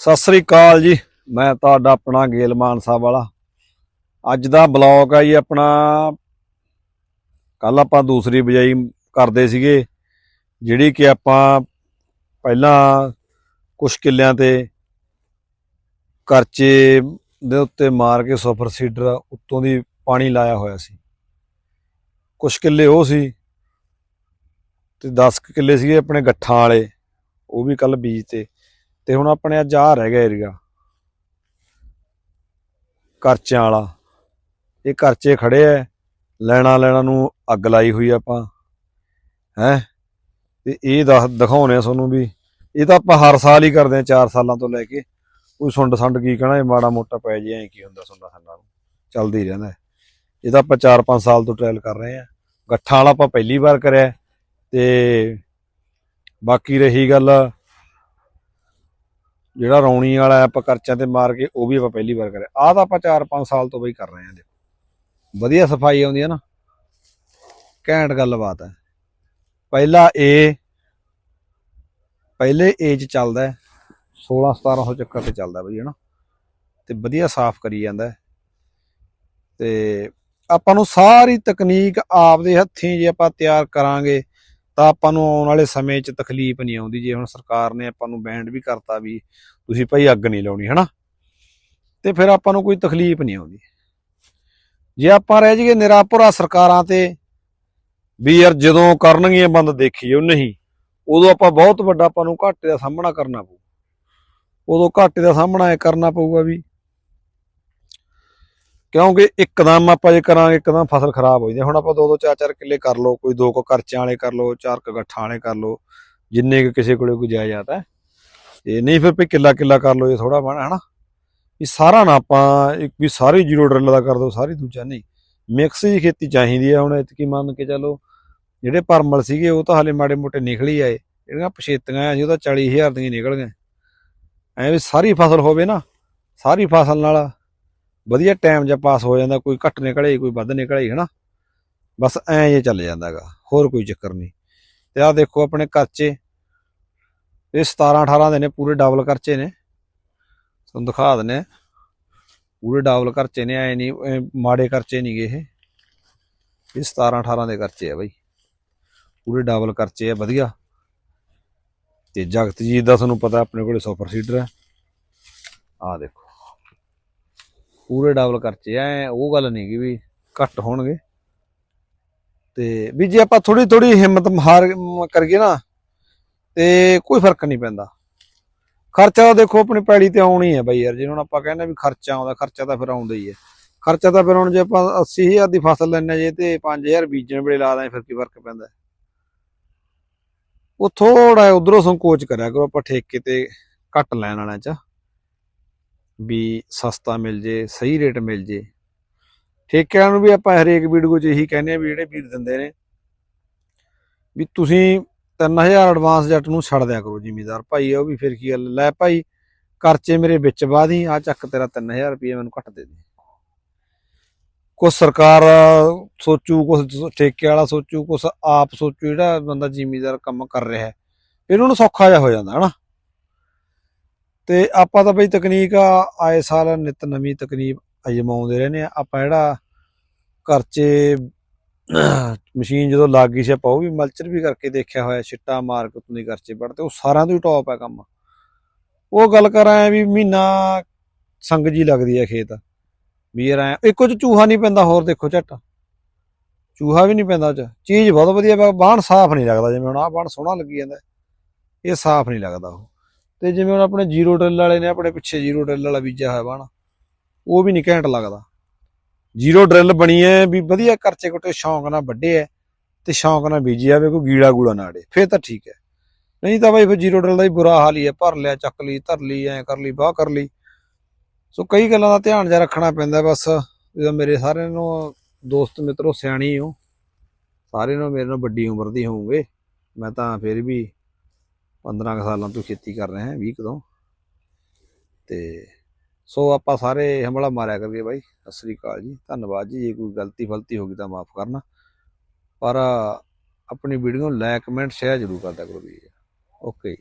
ਸਤਿ ਸ੍ਰੀ ਅਕਾਲ ਜੀ। ਮੈਂ ਤੁਹਾਡਾ ਆਪਣਾ ਗੇਲ ਮਾਨਸਾ ਵਾਲਾ। ਅੱਜ ਦਾ ਬਲੌਗ ਆ ਜੀ ਆਪਣਾ। ਕੱਲ ਆਪਾਂ ਦੂਸਰੀ ਬਜਾਈ ਕਰਦੇ ਸੀਗੇ, ਜਿਹੜੀ ਕਿ ਆਪਾਂ ਪਹਿਲਾਂ ਕੁਝ ਕਿੱਲਿਆਂ ਤੇ ਕਰਚੇ ਦੇ ਉੱਤੇ ਮਾਰ ਕੇ ਸੁਪਰ ਸੀਡਰ ਉੱਤੋਂ ਦੀ ਪਾਣੀ ਲਾਇਆ ਹੋਇਆ ਸੀ। ਕੁਝ ਕਿੱਲੇ ਉਹ ਸੀ ਤੇ 10 ਕਿੱਲੇ ਸੀਗੇ ਆਪਣੇ ਗੱਠਾਂ ਵਾਲੇ, ਉਹ ਵੀ ਕੱਲ ਬੀਜ ਤੇ ਤੇ ਹੁਣ ਆਪਣੇ ਅੱਜ ਆ ਰਹਿ ਗਿਆ ਏਰੀਆ ਕਰਚਿਆਂ ਵਾਲਾ। ਇਹ ਕਰਚੇ ਖੜੇ ਐ। ਲੈਣਾ ਲੈਣਾ ਨੂੰ ਅੱਗ ਲਾਈ ਹੋਈ ਆਪਾਂ। ਹੈ? ਤੇ ਇਹ ਦੱਸ ਦਿਖਾਉਣੇ ਆ ਤੁਹਾਨੂੰ ਵੀ। ਇਹ ਤਾਂ ਆਪਾਂ ਹਰ ਸਾਲ ਹੀ ਕਰਦੇ ਆ 4 ਸਾਲਾਂ ਤੋਂ ਲੈ ਕੇ। ਕੋਈ ਸੁੰਡ ਸੰਡ ਕੀ ਕਹਣਾ, ਇਹ ਮਾੜਾ ਮੋਟਾ ਪੈ ਜੇ, ਐ ਕੀ ਹੁੰਦਾ ਸੁੰਡਾ ਸੰਡਾ ਨੂੰ। ਚੱਲਦਾ ਹੀ ਰਹਿੰਦਾ। ਇਹ ਤਾਂ ਆਪਾਂ 4-5 ਸਾਲ ਤੋਂ ਟ੍ਰਾਇਲ ਕਰ ਰਹੇ ਆ। ਗੱਠਾਂ ਵਾਲਾ ਆਪਾਂ ਪਹਿਲੀ ਵਾਰ ਕਰਿਆ। ਤੇ ਬਾਕੀ ਰਹੀ ਗੱਲ ਜਿਹੜਾ ਰੌਣੀ ਵਾਲਾ ਆਪਾਂ ਕਰਚਾਂ ਤੇ ਮਾਰ ਕੇ ਉਹ ਵੀ ਆਪਾਂ ਪਹਿਲੀ ਵਾਰ ਕਰਿਆ। ਆਹ ਤਾਂ ਆਪਾਂ 4-5 ਸਾਲ ਤੋਂ ਬਈ ਕਰ ਰਹੇ ਆਂ ਦੇਖੋ ਵਧੀਆ ਸਫ਼ਾਈ ਆਉਂਦੀ ਹੈ ਨਾ। ਘੈਂਟ ਗੱਲਬਾਤ ਹੈ ਪਹਿਲਾ ਏ ਪਹਿਲੇ ਏ ਚ ਚੱਲਦਾ 16 1700 ਚੱਕਰ ਤੇ ਚੱਲਦਾ ਬਈ, ਹਨਾ। ਤੇ ਵਧੀਆ ਸਾਫ਼ ਕਰੀ ਜਾਂਦਾ ਹੈ। ਤੇ ਆਪਾਂ ਨੂੰ ਸਾਰੀ ਤਕਨੀਕ ਆਪਦੇ ਹੱਥੀਂ ਜੇ ਆਪਾਂ ਤਿਆਰ ਕਰਾਂਗੇ ਤਾਂ ਆਪਾਂ ਨੂੰ ਆਉਣ ਵਾਲੇ ਸਮੇਂ 'ਚ ਤਕਲੀਫ ਨਹੀਂ ਆਉਂਦੀ, ਜੇ ਹੁਣ ਸਰਕਾਰ ਨੇ ਆਪਾਂ ਨੂੰ ਬੈਂਡ ਵੀ ਕਰਤਾ ਵੀ ਤੁਸੀਂ ਭਾਈ ਅੱਗ ਨਹੀਂ ਲਾਉਣੀ, ਹਨਾ? ਤੇ ਫਿਰ ਆਪਾਂ ਨੂੰ ਕੋਈ ਤਕਲੀਫ ਨਹੀਂ ਆਉਂਦੀ। ਜੇ ਆਪਾਂ ਰਹਿ ਜਾਈਏ ਨਿਰਾਪੁਰਾ ਸਰਕਾਰਾਂ ਤੇ, ਵੀ ਯਾਰ ਜਦੋਂ ਕਰਨਗੀਆਂ ਬੰਦ ਦੇਖੀਓ ਨਹੀਂ, ਉਦੋਂ ਆਪਾਂ ਬਹੁਤ ਵੱਡਾ ਆਪਾਂ ਨੂੰ ਘਾਟੇ ਦਾ ਸਾਹਮਣਾ ਕਰਨਾ ਪਊ। ਉਦੋਂ ਘਾਟੇ ਦਾ ਸਾਹਮਣਾ ਇਹ ਕਰਨਾ ਪਊਗਾ ਵੀ ਕਿਉਂਕਿ ਇੱਕਦਮ ਆਪਾਂ ਜੇ ਕਰਾਂਗੇ, ਇੱਕਦਮ ਫਸਲ ਖਰਾਬ ਹੋ ਜਾਂਦੀ ਹੁਣ ਆਪਾਂ ਦੋ ਦੋ ਚਾਰ ਚਾਰ ਕਿੱਲੇ ਕਰ ਲਓ, ਕੋਈ ਦੋ ਕੁ ਕਰਚਿਆਂ ਵਾਲੇ ਕਰ ਲਓ, ਚਾਰ ਕੁ ਗੱਠਾਂ ਵਾਲੇ ਕਰ ਲਓ, ਜਿੰਨੇ ਕੁ ਕਿਸੇ ਕੋਲੇ ਕੋਈ ਜਾਇਦਾਦ ਹੈ। ਇਹ ਨਹੀਂ ਫਿਰ ਵੀ ਕਿੱਲਾ ਕਿੱਲਾ ਕਰ ਲਓ ਇਹ ਥੋੜਾ ਬਣਾ ਹਨਾ ਵੀ ਸਾਰਾ ਨਾ ਆਪਾਂ ਇੱਕ ਵੀ ਸਾਰੀ ਜ਼ੀਰੋ ਡਰਿਲ ਦਾ ਕਰ ਦੋ, ਸਾਰੀ ਦੂਜਾ ਨਹੀਂ। ਮਿਕਸ ਦੀ ਖੇਤੀ ਚਾਹੀਦੀ ਹੈ ਹੁਣ ਇਤਕੀ ਮੰਨ ਕੇ ਚੱਲੋ, ਜਿਹੜੇ ਪਰਮਲ ਸੀਗੇ ਉਹ ਤਾਂ ਹਲੇ ਮਾੜੇ ਮੋਟੇ ਨਿਕਲੀ ਆਏ। ਜਿਹੜੀਆਂ ਪਛੇਤੀਆਂ ਆ ਜੀ ਉਹ ਤਾਂ 40000 ਦੀਆਂ ਨਿਕਲ ਗਏ ਐ ਵੀ ਸਾਰੀ ਫਸਲ ਹੋਵੇ ਨਾ, ਸਾਰੀ ਫਸਲ ਨਾਲ ਵਧੀਆ ਟਾਈਮ ਜਾਂ ਪਾਸ ਹੋ ਜਾਂਦਾ, ਕੋਈ ਘੱਟ ਨਿਕਲੇ, ਕੋਈ ਵੱਧ ਨਿਕਲੇ, ਹਨਾ? ਬਸ ਐਂ ਜੇ ਚੱਲ ਜਾਂਦਾਗਾ, ਹੋਰ ਕੋਈ ਚੱਕਰ ਨਹੀਂ। ਤੇ ਆਹ ਦੇਖੋ ਆਪਣੇ ਕਰਚੇ। ਇਹ 17 18 ਦੇ ਨੇ, ਪੂਰੇ ਡਬਲ ਕਰਚੇ ਨੇ। ਤੁਹਾਨੂੰ ਦਿਖਾ ਦਿੰਨੇ ਆ। ਪੂਰੇ ਡਬਲ ਕਰਚੇ ਨੇ, ਐ ਨਹੀਂ ਮਾੜੇ ਕਰਚੇ ਨਹੀਂਗੇ ਇਹ। ਇਹ 17 18 ਦੇ ਕਰਚੇ ਆ ਬਾਈ। ਪੂਰੇ ਡਬਲ ਕਰਚੇ ਆ, ਵਧੀਆ। ਤੇ ਜਗਤਜੀਤ ਦਾ ਤੁਹਾਨੂੰ ਪਤਾ, ਆਪਣੇ ਕੋਲੇ ਸੁਪਰ ਸੀਡਰ ਹੈ ਆਹ ਦੇਖੋ। ਪੂਰੇ ਡਬਲ ਖਰਚੇ ਐ ਉਹ ਗੱਲ ਨਹੀਂ ਕਿ ਵੀ ਘੱਟ ਹੋਣਗੇ। ਤੇ ਵੀ ਜੇ ਆਪਾਂ ਥੋੜੀ ਥੋੜੀ ਹਿੰਮਤ ਹਾਰ ਕਰੀਏ ਨਾ, ਤੇ ਕੋਈ ਫ਼ਰਕ ਨਹੀਂ ਪੈਂਦਾ। ਖਰਚਾ ਤਾਂ ਦੇਖੋ ਆਪਣੀ ਪੈੜੀ ਤੇ ਆਉਣੀ ਹੈ ਬਾਈ ਯਾਰ ਜੇ ਹੁਣ ਆਪਾਂ ਕਹਿੰਦੇ ਵੀ ਖਰਚਾ ਆਉਂਦਾ, ਖਰਚਾ ਤਾਂ ਫਿਰ ਆਉਂਦਾ ਹੀ ਹੈ। ਖਰਚਾ ਤਾਂ ਫਿਰ ਹੁਣ ਜੇ ਆਪਾਂ 80000 ਦੀ ਫਸਲ ਲੈਣੇ ਜੇ ਤੇ 5000 ਬੀਜਣ ਵੇਲੇ ਲਾ ਦਾਂ ਫਿਰ ਕੀ ਫ਼ਰਕ ਪੈਂਦਾ ਉਹ ਥੋੜਾ ਉਧਰੋਂ ਸੰਕੋਚ ਕਰਿਆ ਕਰੋ ਆਪਾਂ ਠੇਕੇ ਤੇ ਘੱਟ ਲੈਣ ਵਾਲਿਆਂ ਚ। ਵੀ ਸਸਤਾ ਮਿਲ ਜੇ, ਸਹੀ ਰੇਟ ਮਿਲ ਜੇ। ਠੇਕਿਆਂ ਨੂੰ ਵੀ ਆਪਾਂ ਹਰੇਕ ਵੀਡੀਓ 'ਚ ਇਹੀ ਕਹਿੰਦੇ ਆ ਵੀ ਜਿਹੜੇ ਵੀਰ ਦਿੰਦੇ ਨੇ, ਵੀ ਤੁਸੀਂ 3000 ਐਡਵਾਂਸ ਜੱਟ ਨੂੰ ਛੱਡ ਦਿਆ ਕਰੋ ਜ਼ਿਮੀਦਾਰ। ਭਾਈ, ਉਹ ਵੀ ਫਿਰ ਕੀ ਗੱਲ, ਲੈ ਭਾਈ, ਖਰਚੇ ਮੇਰੇ ਵਿੱਚ ਬਾਦੀ ਆ ਚੱਕ ਤੇਰਾ 3000 ਰੁਪਏ ਮੈਨੂੰ ਘੱਟ ਦੇ ਦੇ। ਕੁਛ ਸਰਕਾਰ ਸੋਚੂ, ਕੁਛ ਠੇਕੇ ਵਾਲਾ ਸੋਚੂ, ਕੁਛ ਆਪ ਸੋਚੂ, ਜਿਹੜਾ ਬੰਦਾ ਜ਼ਿਮੀਦਾਰ ਕੰਮ ਕਰ ਰਿਹਾ ਹੈ, ਇਹਨਾਂ ਨੂੰ ਸੌਖਾ ਜਿਹਾ ਹੋ ਜਾਂਦਾ, ਹਨਾ? ਤੇ ਆਪਾਂ ਤਾਂ ਬਈ ਤਕਨੀਕ ਆਏ ਸਾਲ ਨਿਤ ਨਵੀਂ ਤਕਨੀਕ ਅਜਮਾਉਂਦੇ ਰਹਿੰਦੇ ਆ। ਆਪਾਂ ਜਿਹੜਾ ਘਰ ਮਸ਼ੀਨ ਜਦੋਂ ਲੱਗ ਗਈ ਸੀ ਆਪਾਂ ਉਹ ਵੀ ਮਲਚਰ ਵੀ ਕਰਕੇ ਦੇਖਿਆ ਹੋਇਆ ਛਿੱਟਾ ਮਾਰ ਕੇ ਉਤੋਂ ਦੀ ਘਰ ਉਹ ਸਾਰਿਆਂ ਤੋਂ ਹੀ ਟੌਪ ਹੈ ਕੰਮ। ਉਹ ਗੱਲ ਕਰਾਂ ਵੀ ਮਹੀਨਾ ਸੰਗ ਜੀ ਲੱਗਦੀ ਹੈ ਖੇਤ। ਵੀ ਯਾਰ ਇੱਕੋ ਚ ਚੂਹਾ ਨਹੀਂ ਪੈਂਦਾ ਹੋਰ ਦੇਖੋ ਝੱਟ। ਚੂਹਾ ਵੀ ਨਹੀਂ ਪੈਂਦਾ ਉਹ ਚ। ਚੀਜ਼ ਬਹੁਤ ਵਧੀਆ ਵਾ, ਬਾਣ ਸਾਫ਼ ਨਹੀਂ ਲੱਗਦਾ ਜਿਵੇਂ ਹੁਣ ਆਹ ਬਾਣ ਸੋਹਣਾ ਲੱਗੀ ਜਾਂਦਾ ਇਹ ਸਾਫ਼ ਨਹੀਂ ਲੱਗਦਾ ਉਹ। ਤੇ ਜਿਵੇਂ ਹੁਣ ਆਪਣੇ ਜ਼ੀਰੋ ਡਰਿਲ ਵਾਲੇ ਨੇ, ਆਪਣੇ ਪਿੱਛੇ ਜ਼ੀਰੋ ਡਰਿਲ ਵਾਲਾ ਬੀਜਿਆ ਹੋਇਆ ਬਾਣ, ਉਹ ਵੀ ਨਹੀਂ ਘੈਂਟ ਲੱਗਦਾ। ਜ਼ੀਰੋ ਡਰਿਲ ਬਣੀ ਹੈ ਵੀ ਵਧੀਆ ਕਰਚੇ ਕੁੱਟੇ ਸ਼ੌਂਕ ਨਾਲ ਵੱਡੇ ਹੈ ਤੇ ਸ਼ੌਂਕ ਨਾਲ ਬੀਜੀ ਜਾਵੇ ਕੋਈ ਗੀੜਾ ਗੂੜਾ ਨਾ ਅੜੇ, ਫੇਰ ਤਾਂ ਠੀਕ ਹੈ ਨਹੀਂ ਤਾਂ ਬਾਈ ਫਿਰ ਜ਼ੀਰੋ ਡਰਿਲ ਦਾ ਹੀ ਬੁਰਾ ਹਾਲ ਹੀ ਹੈ ਭਰ ਲਿਆ, ਚੱਕ ਲਈ, ਧਰ ਲਈ, ਐ ਕਰ ਲਈ ਬਾਹ ਕਰ ਲਈ। ਸੋ ਕਈ ਗੱਲਾਂ ਦਾ ਧਿਆਨ ਜਿਹਾ ਰੱਖਣਾ ਪੈਂਦਾ ਬਸ ਜਦੋਂ ਮੇਰੇ ਸਾਰਿਆਂ ਨੂੰ, ਦੋਸਤ ਮਿੱਤਰੋ, ਸਿਆਣੀ ਹੋ ਸਾਰੇ ਨੂੰ ਮੇਰੇ ਨਾਲ ਵੱਡੀ ਉਮਰ ਦੀ ਹੋਵੋਗੇ ਮੈਂ ਤਾਂ ਫਿਰ ਵੀ 15 ਕੁ ਸਾਲਾਂ ਤੋਂ ਖੇਤੀ ਕਰ ਰਿਹਾ ਹਾਂ 20 ਕੁ ਤੋਂ। ਤੇ ਸੋ ਆਪਾਂ ਸਾਰੇ ਹਮਲਾ ਮਾਰਿਆ ਕਰੀਏ ਬਾਈ। ਸਤਿ ਸ੍ਰੀ ਅਕਾਲ ਜੀ। ਧੰਨਵਾਦ ਜੀ। ਜੇ ਕੋਈ ਗਲਤੀ ਫਲਤੀ ਹੋ ਗਈ ਤਾਂ ਮਾਫ ਕਰਨਾ। ਪਰ ਆਪਣੀ ਵੀਡੀਓ ਨੂੰ ਲਾਈਕ ਕਮੈਂਟ ਸ਼ੇਅਰ ਜ਼ਰੂਰ ਕਰਦਾ ਕਰੋ ਵੀ ਓਕੇ